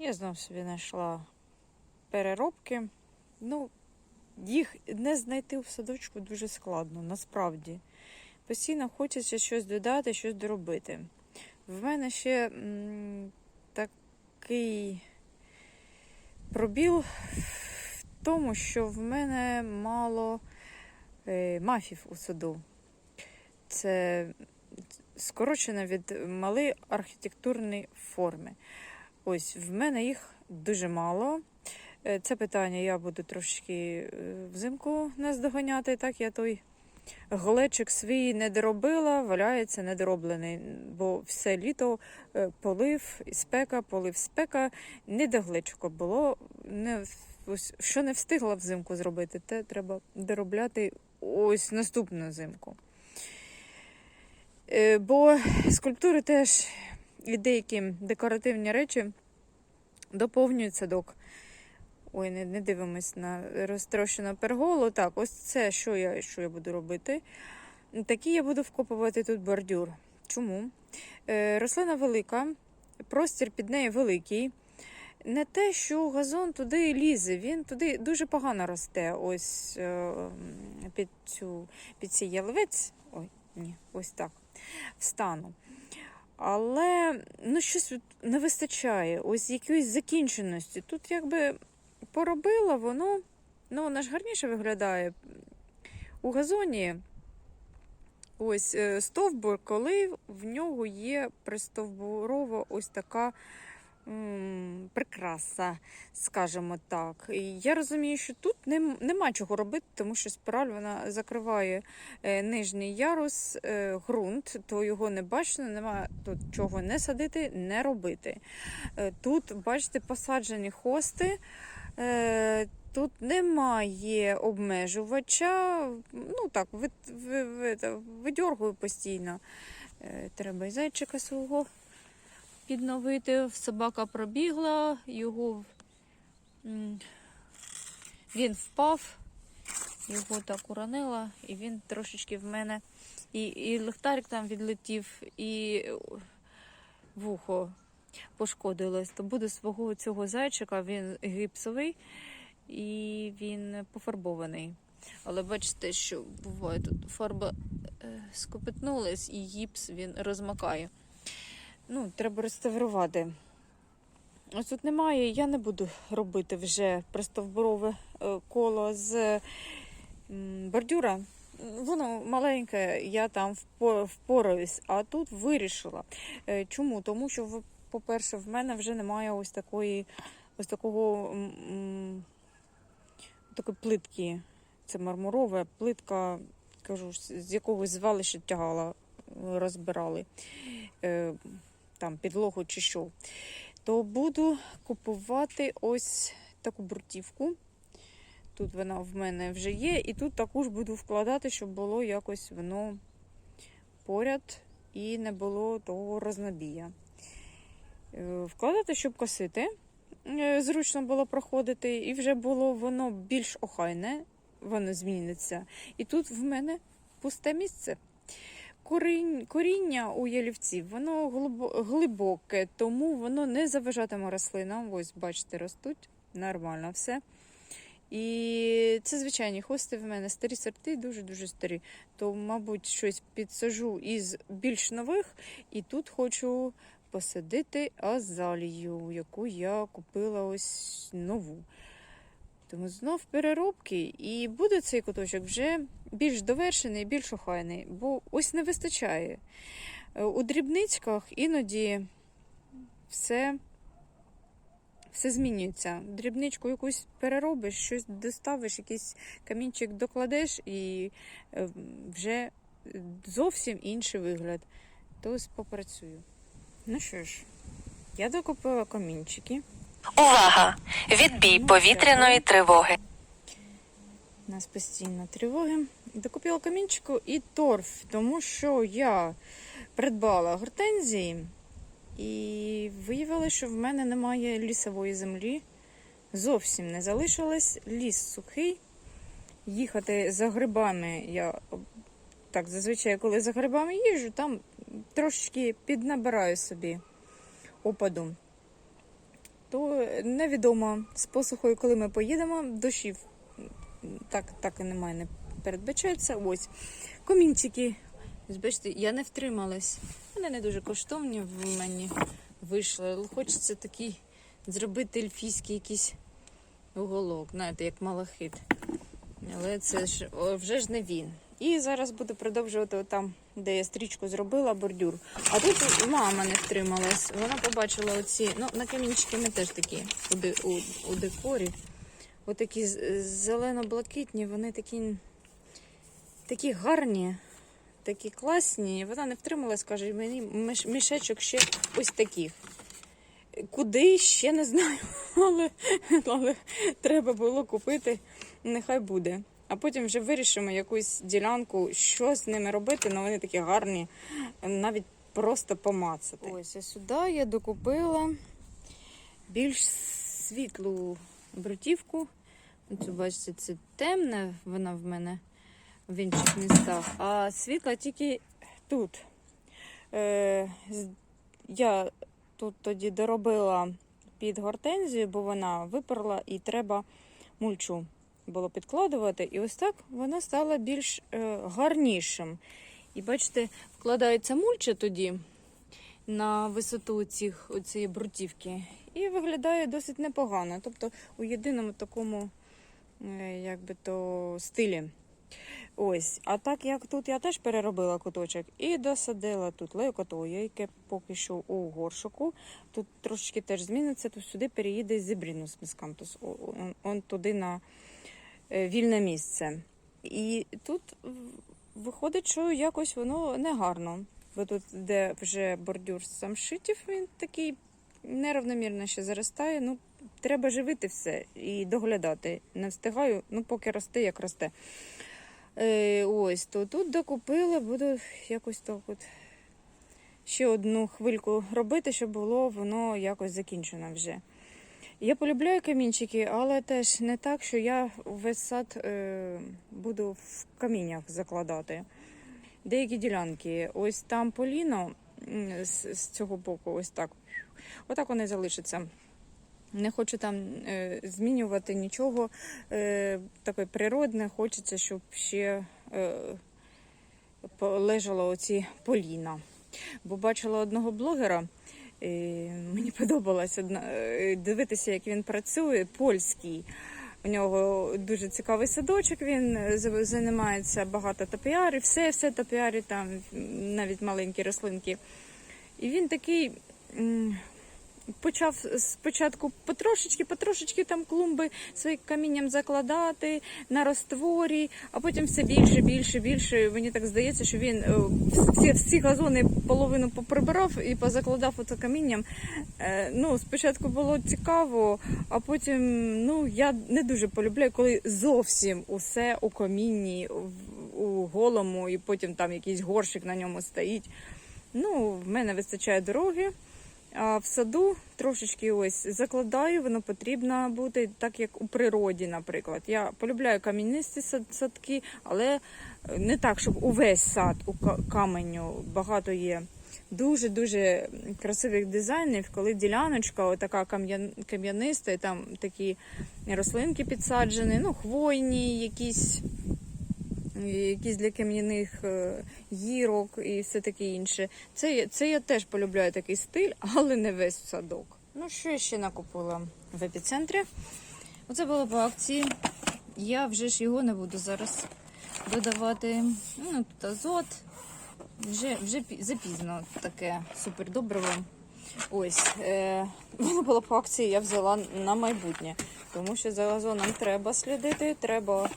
Я знов собі знайшла переробки. Ну, їх не знайти в садочку дуже складно, насправді. Постійно хочеться щось додати, щось доробити. В мене ще м, такий пробіл в тому, що в мене мало е, мафів у саду. Це скорочено від малої архітектурної форми. Ось в мене їх дуже мало. Е, Це питання я буду трошки е, взимку наздоганяти. Так, я той глечик свій не доробила, валяється недороблений, бо все літо е, полив, спека, полив, спека. Не до глечика було. Не, ось, що не встигла взимку зробити, те треба доробляти ось наступну зимку. Бо скульптури теж і деякі декоративні речі доповнюють садок. Ой, не, не дивимось на розтрощену перголу. Так, ось це, що я, що я буду робити. Такі я буду вкопувати тут бордюр. Чому? Е, рослина велика, простір під нею великий. Не те, що газон туди лізе, він туди дуже погано росте. Ось е, під цю під цей яловець. Ой, ні, ось так. Встану. Але ну, щось не вистачає, ось якоїсь закінченості. Тут якби поробила, воно, ну, вона ж гарніше виглядає. У газоні ось е, стовбур, коли в нього є пристовбурова ось така прикраса, скажімо так. І я розумію, що тут нем, нема чого робити, тому що спіраль вона закриває е, нижній ярус, е, ґрунт, то його не бачно, нема тут чого не садити, не робити. Е, тут, бачите, посаджені хости. Тут немає обмежувача. Ну так, вид, ви, ви, видьоргую постійно. Треба і зайчика свого підновити. Собака пробігла, його він впав, його так уронила, і він трошечки в мене. І, і лихтарик там відлетів, і вухо пошкодилось. То буде свого цього зайчика, він гіпсовий і він пофарбований. Але бачите, що буває тут фарба е, скопитнулась і гіпс він розмакає. Ну, треба реставрувати. Ось тут немає, я не буду робити вже пристовбурове е, коло з бордюра. Воно маленьке, я там впораюсь, а тут вирішила. Е, Чому? Тому що, по-перше, в мене вже немає ось такої, ось такого такої плитки. Це мармурова плитка, кажу, з якогось звалища тягала, розбирали е, там підлогу чи що. То буду купувати ось таку брутівку. Тут вона в мене вже є, і тут також буду вкладати, щоб було якось воно поряд і не було того рознобія. Е, Вкладати, щоб косити. Е, Зручно було проходити, і вже було воно більш охайне, воно зміниться. І тут в мене пусте місце. Коріння у ялівців, воно глибоке, тому воно не заважатиме рослинам. Ось, бачите, ростуть нормально все. І це звичайні хости в мене старі сорти, дуже-дуже старі. То, мабуть, щось підсажу із більш нових, і тут хочу посадити азалію, яку я купила ось нову. Тому знов переробки, і буде цей куточок вже більш довершений, більш охайний, бо ось не вистачає. Е, У дрібничках іноді все, все змінюється. Дрібничку якусь переробиш, щось доставиш, якийсь камінчик докладеш, і е, вже зовсім інший вигляд. То попрацюю. Ну що ж, я докупила камінчики. Увага! Відбій повітряної тривоги. У нас постійно тривоги. Докупила камінчику і торф, тому що я придбала гортензії і виявилося, що в мене немає лісової землі. Зовсім не залишилось. Ліс сухий. Їхати за грибами я так зазвичай, коли за грибами їжджу, там трошечки піднабираю собі опаду. То невідомо з посухою, коли ми поїдемо, дощів так, так і немає, не передбачається. Ось комінчики. Ось Бачите, я не втрималась. Вони не дуже коштовні в мені вийшли. Хочеться такий зробити ельфійський якийсь уголок, знаєте, як малахит. Але це ж вже ж не він. І зараз буду продовжувати там, де я стрічку зробила, бордюр. А тут мама не втрималась. Вона побачила оці. Ну, на камінчики ми теж такі у, у, у декорі. Отакі зелено-блакитні, вони такі, такі гарні, такі класні. Вона не втрималась, каже, мені мішечок ще ось таких. Куди ще не знаю, але, але треба було купити, нехай буде. А потім вже вирішимо якусь ділянку, що з ними робити, але вони такі гарні, навіть просто помацати. Ось а сюди я докупила більш світлу брутівку. Оце, бачите, це темна вона в мене в інших містах, а світла тільки тут. Е, я тут тоді доробила під гортензію, бо вона виперла і треба мульчу було підкладувати. І ось так вона стала більш е, гарнішим. І бачите, вкладається мульча тоді на висоту цих, цієї брутівки. І виглядає досить непогано. Тобто у єдиному такому е, як би то, стилі. Ось, а так як тут я теж переробила куточок і досадила тут лейкотою, яке поки що у горшику. Тут трошечки теж зміниться, то сюди переїде зібрінус міскантус, он, туди на вільне місце. І тут виходить, що якось воно негарно. Бо тут, де вже бордюр самшитів, він такий неравномірно ще заростає. Ну, треба живити все і доглядати. Не встигаю, ну поки росте, як росте. Е, ось, то тут докупила, буду якось так от ще одну хвильку робити, щоб було воно якось закінчено вже. Я полюбляю камінчики, але теж не так, що я весь сад е, буду в каміннях закладати. Деякі ділянки, ось там поліно з, з цього боку, ось так. Отак вони залишаться. Не хочу там е, змінювати нічого е, таке природне. Хочеться, щоб ще е, лежало оці поліна. Бо бачила одного блогера, і мені подобалось одна, е, дивитися, як він працює, польський. У нього дуже цікавий садочок, він е, займається багато топіарів, все, все топіарі, там навіть маленькі рослинки. І він такий почав спочатку потрошечки, потрошечки там клумби своїм камінням закладати на розтворі, а потім все більше, більше, більше. Мені так здається, що він е, всі, всі газони половину поприбирав і позакладав оце камінням. Е, Ну, спочатку було цікаво, а потім ну, я не дуже полюбляю, коли зовсім усе у камінні, у голому, і потім там якийсь горщик на ньому стоїть. Ну, в мене вистачає дороги. В саду трошечки ось закладаю, воно потрібно бути так, як у природі, наприклад. Я полюбляю кам'янисті садки, але не так, щоб увесь сад у каменю багато є. Дуже-дуже красивих дизайнів, коли діляночка, отака кам'яниста, і там такі рослинки підсаджені, ну, хвойні, якісь якісь для кам'яних е, гірок і все таке інше. Це, це я теж полюбляю такий стиль, але не весь садок. Ну, що я ще накупила в епіцентрі? Оце було по акції. Я вже ж його не буду зараз додавати. Ну, тут азот. Вже, вже пі- запізно таке супер добриво. Ось, е, воно було по акції, я взяла на майбутнє. Тому що за газоном треба слідити, треба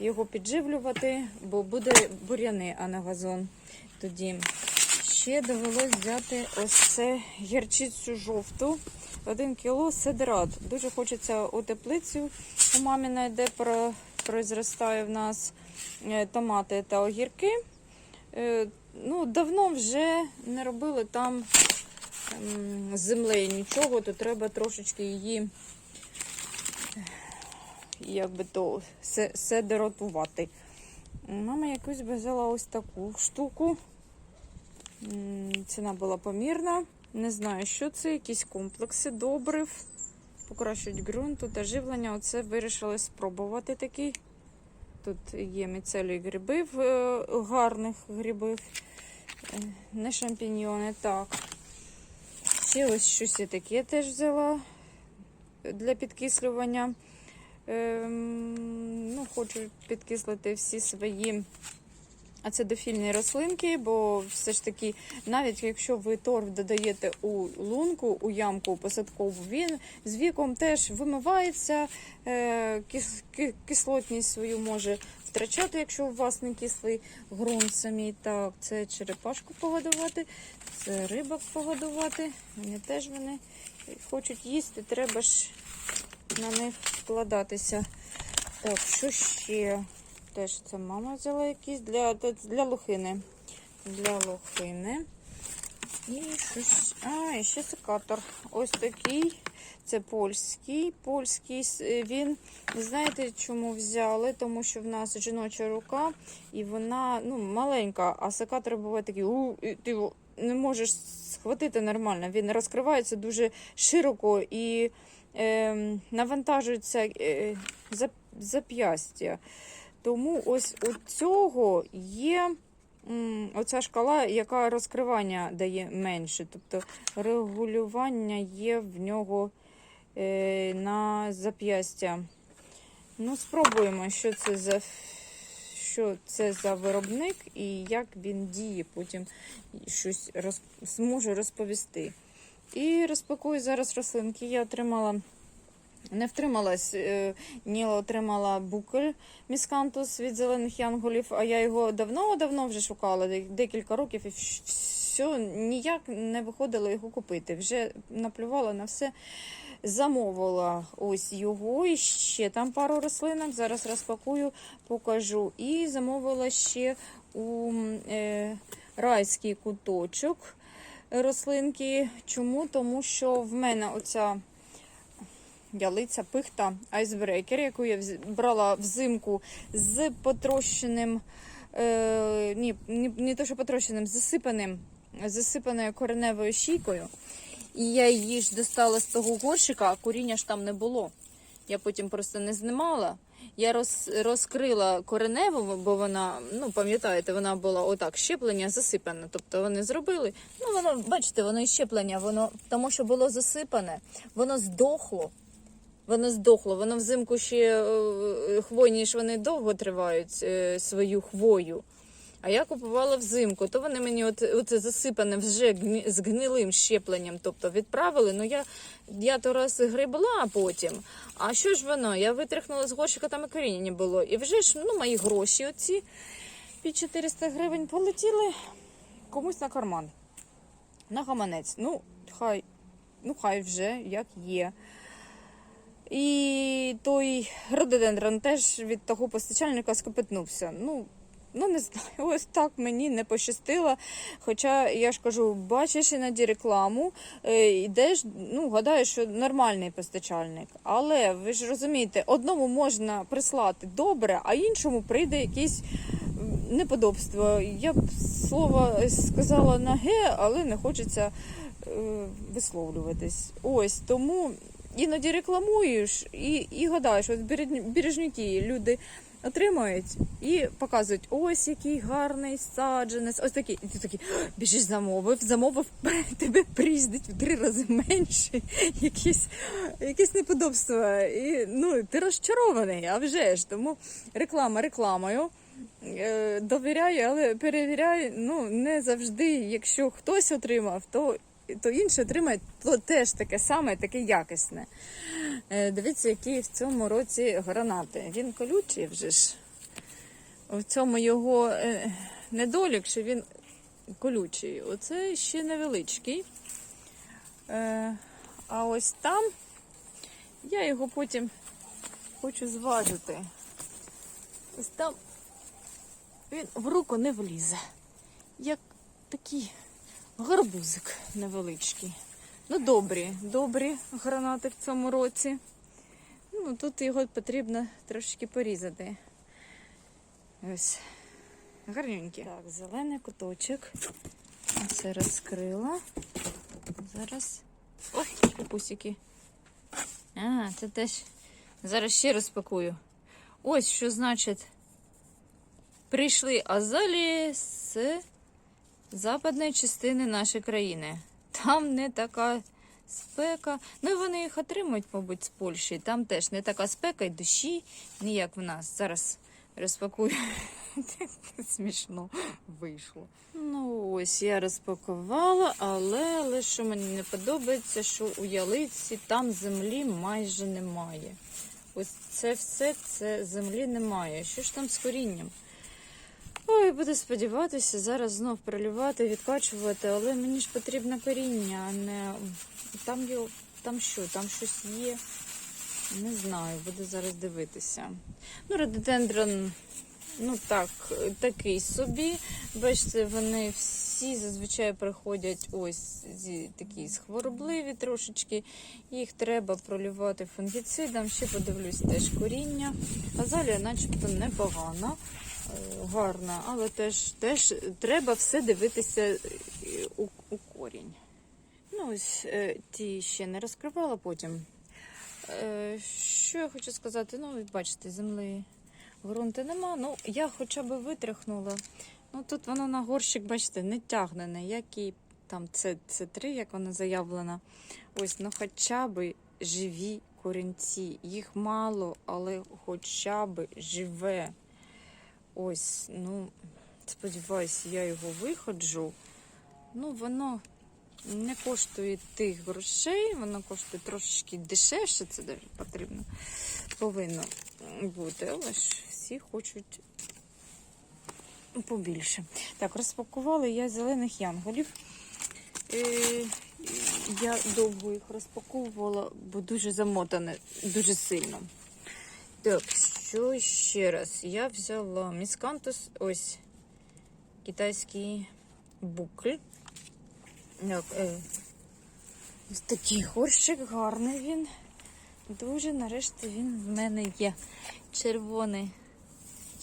його підживлювати, бо буде бур'яни, а не газон. Тоді ще довелось взяти ось це гірчицю жовту. Один кіло сидерат. Дуже хочеться у теплицю у мамі де про, произростає в нас е, томати та огірки. Е, Ну, давно вже не робили там ем, землею нічого, то треба трошечки її як би то се- седеротувати. Мама якусь взяла ось таку штуку. Ціна була помірна. Не знаю, що це, якісь комплекси добрив. покращують ґрунту та живлення. Оце вирішили спробувати такий. Тут є міцелі грибів, е, гарних грибів, е, не шампіньйони. Так. Ще ось щось таке теж взяла для підкислювання. Ем, ну, хочу підкислити всі свої ацидофільні рослинки, бо все ж таки, навіть якщо ви торф додаєте у лунку, у ямку посадкову, він з віком теж вимивається, е, кис- ки- кислотність свою може втрачати, якщо у вас не кислий ґрунт самій. Так, це черепашку погодувати, це рибок погодувати. Вони теж вони хочуть їсти, треба ж на них вкладатися. Так, що ще? Теж це мама взяла якісь для, для лохини. Для лохини. І щось. А, і ще секатор. Ось такий. Це польський. Польський. е, Він, знаєте, чому взяли? Тому що в нас жіноча рука, і вона ну, маленька, а секатор буває такий, у, і ти не можеш схватити нормально. Він розкривається дуже широко і е, навантажується е, зап- зап'ястя. Тому ось у цього є м, оця шкала, яка розкривання дає менше. Тобто регулювання є в нього е, на зап'ястя. Ну, спробуємо, що це за. Що це за виробник і як він діє, потім щось роз... зможу розповісти. І розпакую зараз рослинки. Я отримала не втрималась. е, Ніла отримала букль міскантус від зелених янголів, а я його давно-давно вже шукала, декілька років, і все ніяк не виходило його купити. Вже наплювала на все. Замовила ось його і ще там пару рослинок. Зараз розпакую, покажу. І замовила ще у е, райський куточок рослинки. Чому? Тому що в мене оця ялиця, пихта, айсбрекер, яку я брала взимку з потрощеним, е, ні, не то, що потрощеним, засипаним, засипаною кореневою шійкою. І я її ж достала з того горщика, а коріння ж там не було. Я потім просто не знімала. Я роз, розкрила кореневу, бо вона, ну пам'ятаєте, вона була отак, щеплення засипане. Тобто вони зробили. Ну, воно, бачите, воно і щеплення, воно тому що було засипане, воно здохло. Воно здохло, воно взимку ще е, хвойні ж вони довго тривають е, свою хвою. А я купувала взимку, то вони мені от, оце засипане вже з гнилим щепленням, тобто відправили. Ну я, я то раз грибла потім. А що ж воно? Я витряхнула з горщика, там і коріння було. І вже ж ну, мої гроші оці під 400 гривень полетіли комусь на карман. На гаманець. Ну, хай, ну, хай вже як є. І той рододендрон теж від того постачальника скопитнувся. Ну, ну не знаю, ось так мені не пощастило. Хоча я ж кажу, бачиш іноді рекламу, е, йдеш, ну, гадаєш, що нормальний постачальник. Але ви ж розумієте, одному можна прислати добре, а іншому прийде якийсь неподобство. Я б слово сказала на ге, але не хочеться е, висловлюватись. Ось тому іноді рекламуєш і, і гадаєш, от береж- бережники люди отримують і показують, ось який гарний саджанець, ось такий. І ти такий «Ах, біжиш замовив, замовив, тебе приїздить в три рази менше, якісь, якісь неподобства. І ну, ти розчарований, а вже ж. Тому реклама рекламою. Е, Довіряю, але перевіряю, ну не завжди. Якщо хтось отримав, то, то інший отримає то теж таке саме, таке якісне. Е, Дивіться, які в цьому році гранати. Він колючий вже ж. В цьому його е, недолік, що він колючий. Оце ще невеличкий. Е, А ось там я його потім хочу зважити. Ось там він в руку не влізе. Як такий гарбузик невеличкий. Ну, добрі, добрі гранати в цьому році. Ну, тут його потрібно трошки порізати. Ось. Гарненький. Так, зелений куточок. Все розкрила. Зараз. Ой, кукусики. А, це теж. Зараз ще розпакую. Ось що значить. Прийшли азалії з западної частини нашої країни. Там не така спека. Ну і вони їх отримують, мабуть, з Польщі. Там теж не така спека і душі, не як в нас. Зараз розпакую. Смішно вийшло. Ну, ось я розпакувала, але, але що мені не подобається, що у ялиці там землі майже немає. Ось це все, це землі немає. Що ж там з корінням? Ой, буду сподіватися, зараз знов пролювати, відкачувати, але мені ж потрібно коріння, а не там його, там що, там щось є. Не знаю, буду зараз дивитися. Ну, рододендрон, ну так, такий собі. Бачите, вони всі зазвичай приходять ось зі такі хворобливі трошечки. Їх треба пролювати фунгіцидом. Ще подивлюсь теж коріння. Азалія начебто непогана, е, гарна, але теж, теж треба все дивитися е, у, у корінь. Ну, ось е, ті ще не розкривала потім. Е, Що я хочу сказати? Ну, бачите, землі ґрунту нема. Ну, я хоча б витряхнула. Ну, тут воно на горщик, бачите, не тягнене, як і там це, це 3 як воно заявлено. Ось, ну хоча б живі корінці. Їх мало, але хоча б живе. Ось, ну, сподіваюся, я його виходжу. Ну, воно не коштує тих грошей, воно коштує трошечки дешевше, це даже потрібно повинно бути. Але ж всі хочуть побільше. Так, розпакувала я зелених янголів. Е, я довго їх розпаковувала, бо дуже замотане, дуже сильно. Так, що ще раз? Я взяла міскантус, ось китайський букль. Так, е, ось такий горщик, гарний він. Дуже нарешті він в мене є. Червоний,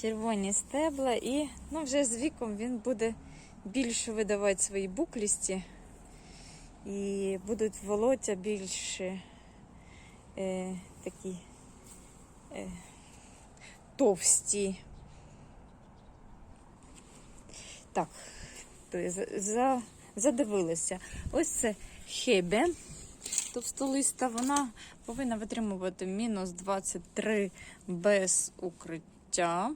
червоні стебла, і ну, вже з віком він буде більше видавати свої буклісті. І будуть волоття більше е, такі е, товсті. Так, за, за, задивилася. Ось це хебе товстолиста. Вона повинна витримувати мінус 23 без укриття.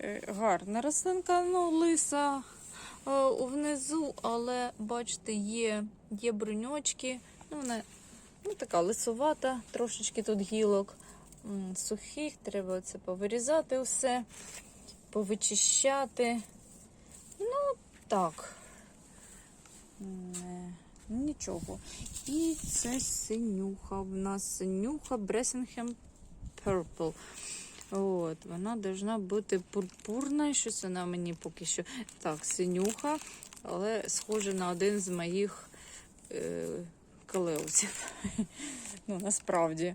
Е, Гарна рослинка, ну, лиса е, внизу, але бачите, є, є бруньочки. Ну, вона ну, така лисувата, трошечки тут гілок сухих. Треба це повирізати все, повичищати. Ну, так. Нічого. І це синюха. В нас синюха Бресенхем Purple. От, вона должна бути пурпурна. Щось вона мені поки що. Так, синюха, але схоже на один з моїх е, калеусів. ну, насправді.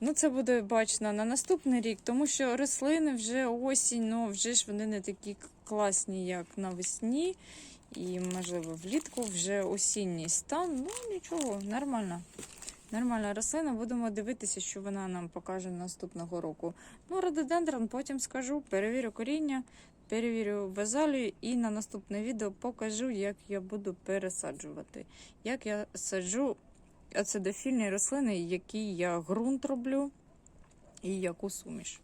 Ну, це буде бачно на наступний рік, тому що рослини вже осінь, ну вже ж вони не такі класні, як навесні. І, можливо, влітку вже осінній стан. Ну, нічого, нормально. Нормальна рослина. Будемо дивитися, що вона нам покаже наступного року. Ну, рододендрон потім скажу, перевірю коріння, перевірю базалію і на наступне відео покажу, як я буду пересаджувати. Як я саджу ацидофільні рослини, які я ґрунт роблю і яку суміш.